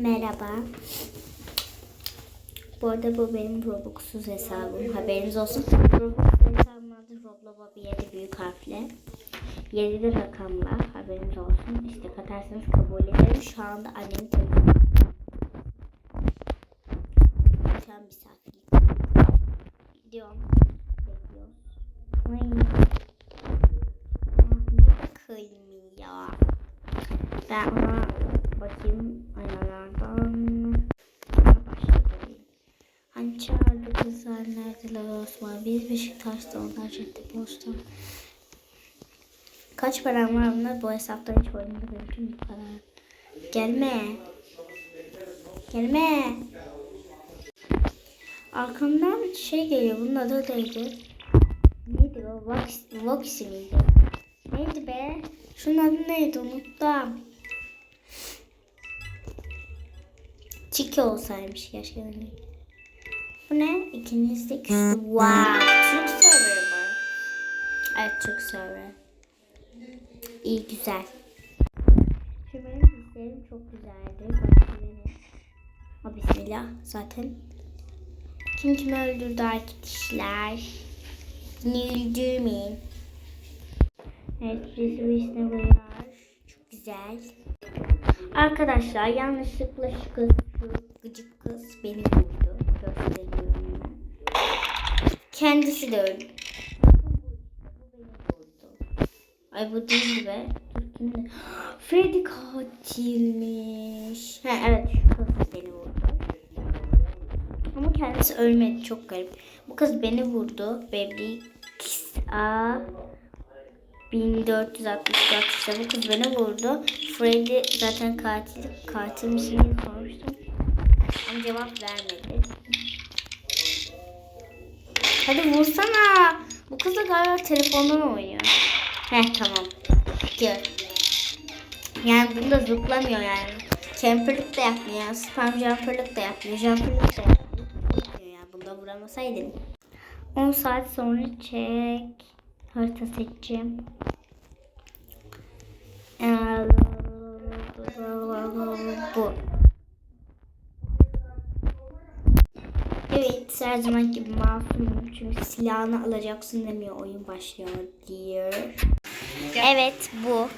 Merhaba. Bu arada bu benim Robux'suz hesabım. Haberiniz olsun. Robux hesabım adı Roblox 7 büyük harfle. 7 de rakamla. Haberiniz olsun. İstek atarsanız kabul ederim. Şu anda annemin telefonu. Şu an misafir. Gidiyorum. Bekliyoruz. Ay. Ah, niye kıymıyor? Ben ona bakayım aynalardan. Kızlar neredeler Osman? Biz Beşiktaş'ta onlar ciddi boşta. Kaç param var bunda? Bu hesapta hiç oynamadım. Tüm bu kadar. Gelme. Gelme. Arkamdan bir şey geliyor. Bunun adı neydi? Neydi o? Vox, Vox miydi? Neydi be? Şunun adı neydi? Unuttum. Çiki olsaymış gerçekten. Bu ne? İkiniz de küstü. Wow. Türk server mı? Evet Türk server. İyi güzel. Şu benim hislerim çok güzeldi. Ha bismillah zaten. Kim kimi öldürdü arkadaşlar? Nildümin. Evet birisi birisine koyar. Çok güzel. Arkadaşlar yanlışlıkla şu kız, şu gıcık kız beni vurdu. Hemen. Kendisi de öldü. Ay bu değil be. Kimdi? Freddy katilmiş. Ha, evet şu kız beni vurdu. Ama kendisi ölmedi çok garip. Bu kız beni vurdu. Baby A 1464 işte bu kız beni vurdu. Freddy zaten katil, katil misin diye sormuştum. Ama cevap vermedi. Hadi vursana. Bu kız da galiba telefondan oynuyor. Heh tamam. Gör. Yani bunda zıplamıyor yani. Camperlık da yapmıyor. Spam jumperlık da yapmıyor. Jumperlık da. Yapmıyor yani. Bunda vuramasaydın. 10 saat sonra çek. Harita seçeceğim. Ee, Bu. Evet her zaman gibi masumum çünkü silahını alacaksın demiyor oyun başlıyor diyor. Evet bu.